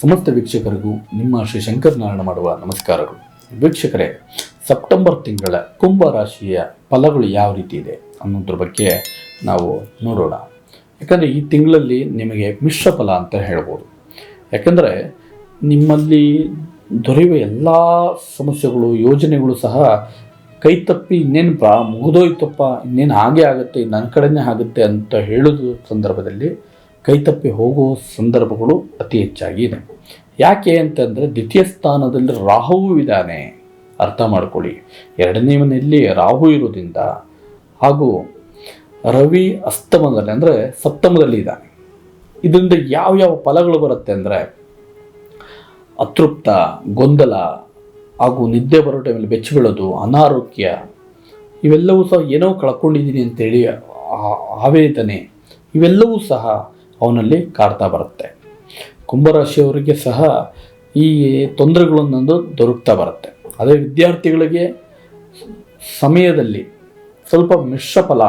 ಸಮಸ್ತ ವೀಕ್ಷಕರಿಗೂ ನಿಮ್ಮ ಶ್ರೀ ಶಂಕರನಾರಾಯಣ ಮಾಡುವ ನಮಸ್ಕಾರಗಳು. ವೀಕ್ಷಕರೇ, ಸೆಪ್ಟೆಂಬರ್ ತಿಂಗಳ ಕುಂಭ ರಾಶಿಯ ಫಲಗಳು ಯಾವ ರೀತಿ ಇದೆ ಅನ್ನೋದ್ರ ಬಗ್ಗೆ ನಾವು ನೋಡೋಣ. ಯಾಕಂದರೆ ಈ ತಿಂಗಳಲ್ಲಿ ನಿಮಗೆ ಮಿಶ್ರ ಫಲ ಅಂತ ಹೇಳ್ಬೋದು. ಯಾಕಂದರೆ ನಿಮ್ಮಲ್ಲಿ ದೊರೆಯುವ ಎಲ್ಲ ಸಮಸ್ಯೆಗಳು, ಯೋಜನೆಗಳು ಸಹ ಕೈ ತಪ್ಪಿ ಇನ್ನೇನು ಪ್ರಾ ಮುಗಿದೋಯ್ತಪ್ಪ, ಇನ್ನೇನು ಹಾಗೆ ಆಗುತ್ತೆ ನನ್ನ ಕಡೆನೇ ಆಗುತ್ತೆ ಅಂತ ಹೇಳೋದು ಸಂದರ್ಭದಲ್ಲಿ ಕೈ ತಪ್ಪಿ ಹೋಗುವ ಸಂದರ್ಭಗಳು ಅತಿ ಹೆಚ್ಚಾಗಿ ಇದೆ. ಯಾಕೆ ಅಂತಂದರೆ ದ್ವಿತೀಯ ಸ್ಥಾನದಲ್ಲಿ ರಾಹುವು ಇದ್ದಾನೆ. ಅರ್ಥ ಮಾಡ್ಕೊಳ್ಳಿ. ಎರಡನೇ ಮನೆಯಲ್ಲಿ ರಾಹು ಇರೋದ್ರಿಂದ ಹಾಗೂ ರವಿ ಅಸ್ತಮದಲ್ಲಿ ಅಂದರೆ ಸಪ್ತಮದಲ್ಲಿ ಇದ್ದಾನೆ. ಇದರಿಂದ ಯಾವ ಯಾವ ಫಲಗಳು ಬರುತ್ತೆ ಅಂದರೆ ಅತೃಪ್ತ, ಗೊಂದಲ ಹಾಗೂ ನಿದ್ದೆ ಬರೋ ಟೈಮಲ್ಲಿ ಬೆಚ್ಚಬೀಳೋದು ಅನಾರೋಗ್ಯ, ಇವೆಲ್ಲವೂ ಸಹ ಏನೋ ಕಳ್ಕೊಂಡಿದ್ದೀನಿ ಅಂತೇಳಿ ಆವೇದನೆ ಇವೆಲ್ಲವೂ ಸಹ ಅವನಲ್ಲಿ ಕಾಡ್ತಾ ಬರುತ್ತೆ. ಕುಂಭರಾಶಿಯವರಿಗೆ ಸಹ ಈ ತೊಂದರೆಗಳನ್ನೊಂದು ದೊರಕ್ತಾ ಬರುತ್ತೆ. ಅದೇ ವಿದ್ಯಾರ್ಥಿಗಳಿಗೆ ಸಮಯದಲ್ಲಿ ಸ್ವಲ್ಪ ಮಿಶ್ರ ಫಲ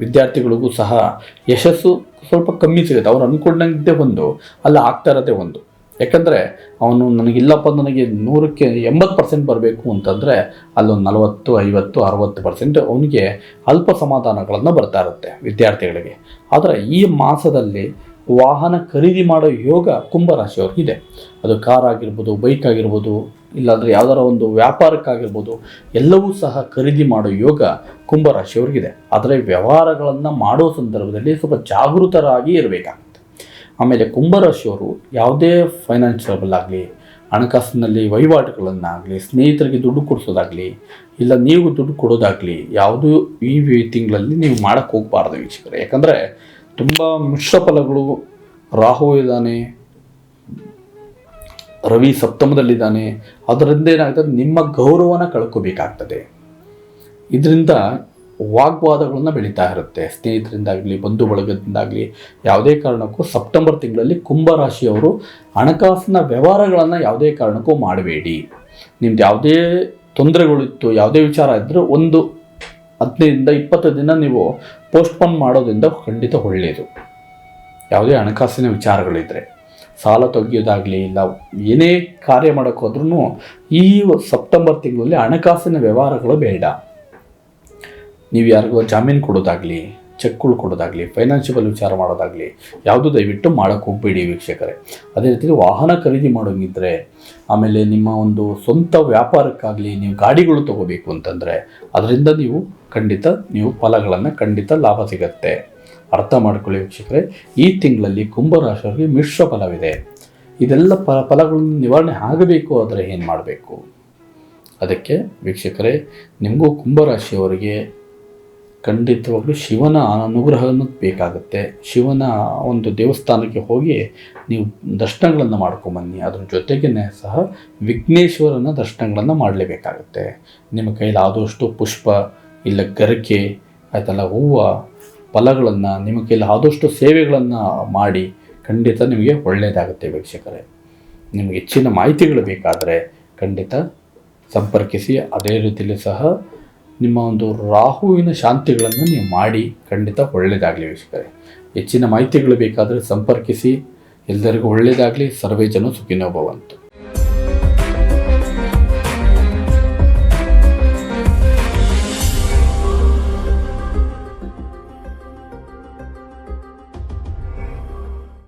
ವಿದ್ಯಾರ್ಥಿಗಳಿಗೂ ಸಹ ಯಶಸ್ಸು ಸ್ವಲ್ಪ ಕಮ್ಮಿ ಸಿಗುತ್ತೆ. ಅವ್ರು ಅಂದ್ಕೊಂಡಂತೆ ಒಂದು, ಅಲ್ಲ ಆಗ್ತಾ ಇರೋದೇ ಒಂದು. ಯಾಕಂದರೆ ಅವನು ನನಗಿಲ್ಲಪ್ಪ ನನಗೆ ನೂರಕ್ಕೆ ಎಂಬತ್ತು ಪರ್ಸೆಂಟ್ ಬರಬೇಕು ಅಂತಂದರೆ ಅಲ್ಲೊಂದು ನಲವತ್ತು, ಐವತ್ತು, ಅರವತ್ತು ಪರ್ಸೆಂಟ್ ಅವನಿಗೆ ಅಲ್ಪ ಸಮಾಧಾನಗಳನ್ನು ಬರ್ತಾ ಇರುತ್ತೆ ವಿದ್ಯಾರ್ಥಿಗಳಿಗೆ. ಆದರೆ ಈ ಮಾಸದಲ್ಲಿ ವಾಹನ ಖರೀದಿ ಮಾಡೋ ಯೋಗ ಕುಂಭರಾಶಿಯವ್ರಿಗಿದೆ. ಅದು ಕಾರ್ ಆಗಿರ್ಬೋದು ಬೈಕ್ ಆಗಿರ್ಬೋದು, ಇಲ್ಲಾಂದರೆ ಯಾವ್ದಾರ ಒಂದು ವ್ಯಾಪಾರಕ್ಕಾಗಿರ್ಬೋದು, ಎಲ್ಲವೂ ಸಹ ಖರೀದಿ ಮಾಡೋ ಯೋಗ ಕುಂಭರಾಶಿಯವ್ರಿಗಿದೆ. ಆದರೆ ವ್ಯವಹಾರಗಳನ್ನು ಮಾಡೋ ಸಂದರ್ಭದಲ್ಲಿ ಸ್ವಲ್ಪ ಜಾಗೃತರಾಗಿ ಇರಬೇಕಾಗುತ್ತೆ ಆಮೇಲೆ ಕುಂಭರಾಶಿಯವರು ಯಾವುದೇ ಫೈನಾನ್ಷಿಯಬಲ್ ಆಗಲಿ, ಹಣಕಾಸಿನಲ್ಲಿ ವಹಿವಾಟುಗಳನ್ನಾಗಲಿ, ಸ್ನೇಹಿತರಿಗೆ ದುಡ್ಡು ಕೊಡಿಸೋದಾಗಲಿ, ಇಲ್ಲ ನೀವು ದುಡ್ಡು ಕೊಡೋದಾಗಲಿ, ಯಾವುದೂ ಈ ತಿಂಗಳಲ್ಲಿ ನೀವು ಮಾಡೋಕ್ಕೆ ಹೋಗಬಾರ್ದು ವೀಕ್ಷಕರೇ. ಯಾಕಂದರೆ ತುಂಬ ಮಿಶ್ರ ಫಲಗಳು. ರಾಹು ಇದ್ದಾನೆ. ರವಿ ಸಪ್ತಮದಲ್ಲಿದ್ದಾನೆ. ಅದರಿಂದ ಏನಾಗ್ತದೆ? ನಿಮ್ಮ ಗೌರವನ ಕಳ್ಕೋಬೇಕಾಗ್ತದೆ. ಇದರಿಂದ ವಾಗ್ವಾದಗಳನ್ನು ಬೆಳೀತಾ ಇರುತ್ತೆ. ಸ್ನೇಹಿತರಿಂದಾಗಲಿ, ಬಂಧು ಬಳಗದಿಂದಾಗಲಿ, ಯಾವುದೇ ಕಾರಣಕ್ಕೂ ಸೆಪ್ಟೆಂಬರ್ ತಿಂಗಳಲ್ಲಿ ಕುಂಭರಾಶಿಯವರು ಹಣಕಾಸಿನ ವ್ಯವಹಾರಗಳನ್ನು ಯಾವುದೇ ಕಾರಣಕ್ಕೂ ಮಾಡಬೇಡಿ. ನಿಮ್ದು ಯಾವುದೇ ತೊಂದರೆಗಳಿತ್ತು, ಯಾವುದೇ ವಿಚಾರ ಇದ್ದರೂ ಒಂದು ಹದಿನೈದರಿಂದ ಇಪ್ಪತ್ತು ದಿನ ನೀವು ಪೋಸ್ಟ್ಪೋನ್ ಮಾಡೋದ್ರಿಂದ ಖಂಡಿತ ಒಳ್ಳೆಯದು ಯಾವುದೇ ಹಣಕಾಸಿನ ವಿಚಾರಗಳಿದ್ದರೆ ಸಾಲ ತೆಗೆಯೋದಾಗಲಿ ಇಲ್ಲ, ಏನೇ ಕಾರ್ಯ ಮಾಡೋಕ್ಕೋದ್ರೂ ಈ ಸೆಪ್ಟೆಂಬರ್ ತಿಂಗಳಲ್ಲಿ ಹಣಕಾಸಿನ ವ್ಯವಹಾರಗಳು ಬೇಡ. ನೀವು ಯಾರಿಗೋ ಜಾಮೀನು ಕೊಡೋದಾಗಲಿ ಚೆಕ್ಗಳು ಕೊಡೋದಾಗಲಿ ಫೈನಾನ್ಷಿಯಲ್ ವಿಚಾರ ಮಾಡೋದಾಗಲಿ, ಯಾವುದು ದಯವಿಟ್ಟು ಮಾಡೋಕ್ಕೆ ಹೋಗಬೇಡಿ ವೀಕ್ಷಕರೇ. ಅದೇ ರೀತಿ ವಾಹನ ಖರೀದಿ ಮಾಡೋಂಗಿದ್ರೆ, ಆಮೇಲೆ ನಿಮ್ಮ ಒಂದು ಸ್ವಂತ ವ್ಯಾಪಾರಕ್ಕಾಗಲಿ ನೀವು ಗಾಡಿಗಳು ತಗೋಬೇಕು ಅಂತಂದರೆ, ಅದರಿಂದ ನೀವು ಖಂಡಿತ, ನೀವು ಫಲಗಳನ್ನು ಖಂಡಿತ ಲಾಭ ಸಿಗತ್ತೆ. ಅರ್ಥ ಮಾಡ್ಕೊಳ್ಳಿ ವೀಕ್ಷಕರೇ, ಈ ತಿಂಗಳಲ್ಲಿ ಕುಂಭರಾಶಿಯವರಿಗೆ ಮಿಶ್ರ ಫಲವಿದೆ. ಇದೆಲ್ಲ ಫಲ, ಫಲಗಳನ್ನು ನಿವಾರಣೆ ಆಗಬೇಕು ಆದರೆ ಏನು ಮಾಡಬೇಕು? ಅದಕ್ಕೆ ವೀಕ್ಷಕರೇ, ನಿಮಗೂ ಕುಂಭರಾಶಿಯವರಿಗೆ ಖಂಡಿತವಾಗ್ಲೂ ಶಿವನ ಅನುಗ್ರಹ ಅನ್ನೋದು ಬೇಕಾಗುತ್ತೆ. ಶಿವನ ಒಂದು ದೇವಸ್ಥಾನಕ್ಕೆ ಹೋಗಿ ನೀವು ದರ್ಶನಗಳನ್ನು ಮಾಡ್ಕೊಂಬನ್ನಿ. ಅದ್ರ ಜೊತೆಗೇ ಸಹ ವಿಘ್ನೇಶ್ವರನ ದರ್ಶನಗಳನ್ನು ಮಾಡಲೇಬೇಕಾಗುತ್ತೆ. ನಿಮ್ಮ ಕೈಲಿ ಆದಷ್ಟು ಪುಷ್ಪ, ಇಲ್ಲ ಗರಿಕೆ ಆಯ್ತಲ್ಲ ಹೂವು, ಫಲಗಳನ್ನು ನಿಮ್ಮ ಕೈಲಿ ಆದಷ್ಟು ಸೇವೆಗಳನ್ನು ಮಾಡಿ ಖಂಡಿತ ನಿಮಗೆ ಒಳ್ಳೆಯದಾಗುತ್ತೆ ವೀಕ್ಷಕರೇ. ನಿಮಗೆ ಹೆಚ್ಚಿನ ಮಾಹಿತಿಗಳು ಬೇಕಾದರೆ ಖಂಡಿತ ಸಂಪರ್ಕಿಸಿ, ಅದೇ ರೀತಿಯಲ್ಲಿ ಸಹ ನಿಮ್ಮ ಒಂದು ರಾಹುವಿನ ಶಾಂತಿಗಳನ್ನು ನೀವು ಮಾಡಿ ಖಂಡಿತ ಒಳ್ಳೆಯದಾಗಲಿ ವೀಕ್ಷಕರೇ. ಹೆಚ್ಚಿನ ಮಾಹಿತಿಗಳು ಬೇಕಾದರೆ ಸಂಪರ್ಕಿಸಿ. ಎಲ್ಲರಿಗೂ ಒಳ್ಳೆಯದಾಗಲಿ. ಸರ್ವೇ ಜನ ಸುಖಿನೋ ಭವಂತು